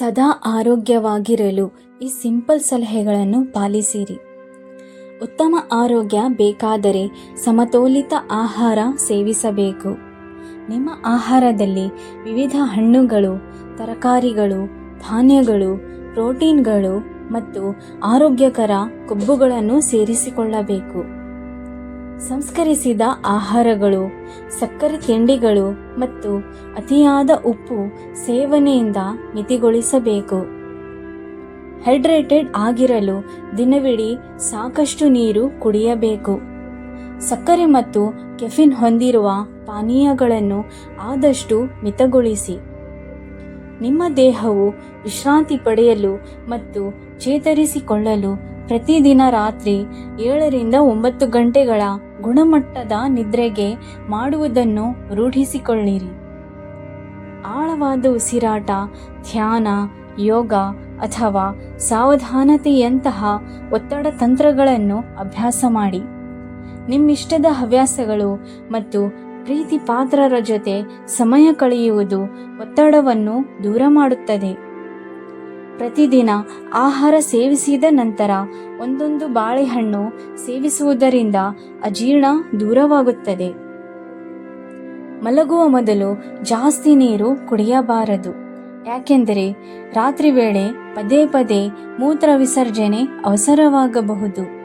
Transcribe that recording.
ಸದಾ ಆರೋಗ್ಯವಾಗಿರಲು ಈ ಸಿಂಪಲ್ ಸಲಹೆಗಳನ್ನು ಪಾಲಿಸಿರಿ. ಉತ್ತಮ ಆರೋಗ್ಯ ಬೇಕಾದರೆ ಸಮತೋಲಿತ ಆಹಾರ ಸೇವಿಸಬೇಕು. ನಿಮ್ಮ ಆಹಾರದಲ್ಲಿ ವಿವಿಧ ಹಣ್ಣುಗಳು, ತರಕಾರಿಗಳು, ಧಾನ್ಯಗಳು, ಪ್ರೋಟೀನ್ಗಳು ಮತ್ತು ಆರೋಗ್ಯಕರ ಕೊಬ್ಬುಗಳನ್ನು ಸೇರಿಸಿಕೊಳ್ಳಬೇಕು. ಸಂಸ್ಕರಿಸಿದ ಆಹಾರಗಳು ಸಕ್ಕರೆ ತಿಂಡಿಗಳು ಮತ್ತು ಅತಿಯಾದ ಉಪ್ಪು ಸೇವನೆಯಿಂದ ಮಿತಿಗೊಳಿಸಬೇಕು. ಹೈಡ್ರೇಟೆಡ್ ಆಗಿರಲು ದಿನವಿಡೀ ಸಾಕಷ್ಟು ನೀರು ಕುಡಿಯಬೇಕು. ಸಕ್ಕರೆ ಮತ್ತು ಕೆಫಿನ್ ಹೊಂದಿರುವ ಪಾನೀಯಗಳನ್ನು ಆದಷ್ಟು ಮಿತಗೊಳಿಸಿ. ನಿಮ್ಮ ದೇಹವು ವಿಶ್ರಾಂತಿ ಪಡೆಯಲು ಮತ್ತು ಚೇತರಿಸಿಕೊಳ್ಳಲು ಪ್ರತಿದಿನ ರಾತ್ರಿ ಏಳರಿಂದ ಒಂಬತ್ತು ಗಂಟೆಗಳ ಗುಣಮಟ್ಟದ ನಿದ್ರೆಗೆ ಮಾಡುವುದನ್ನು ರೂಢಿಸಿಕೊಳ್ಳಿರಿ. ಆಳವಾದ ಉಸಿರಾಟ, ಧ್ಯಾನ, ಯೋಗ ಅಥವಾ ಸಾವಧಾನತೆಯಂತಹ ಒತ್ತಡ ತಂತ್ರಗಳನ್ನು ಅಭ್ಯಾಸ ಮಾಡಿ. ನಿಮ್ಮಿಷ್ಟದ ಹವ್ಯಾಸಗಳು ಮತ್ತು ಪ್ರೀತಿ ಪಾತ್ರರ ಜೊತೆ ಸಮಯ ಕಳೆಯುವುದು ಒತ್ತಡವನ್ನು ದೂರ ಮಾಡುತ್ತದೆ. ಪ್ರತಿದಿನ ಆಹಾರ ಸೇವಿಸಿದ ನಂತರ ಒಂದೊಂದು ಬಾಳೆಹಣ್ಣು ಸೇವಿಸುವುದರಿಂದ ಅಜೀರ್ಣ ದೂರವಾಗುತ್ತದೆ. ಮಲಗುವ ಮೊದಲು ಜಾಸ್ತಿ ನೀರು ಕುಡಿಯಬಾರದು. ಯಾಕೆಂದರೆ ರಾತ್ರಿ ವೇಳೆ ಪದೇ ಪದೇ ಮೂತ್ರ ವಿಸರ್ಜನೆ ಅವಸರವಾಗಬಹುದು.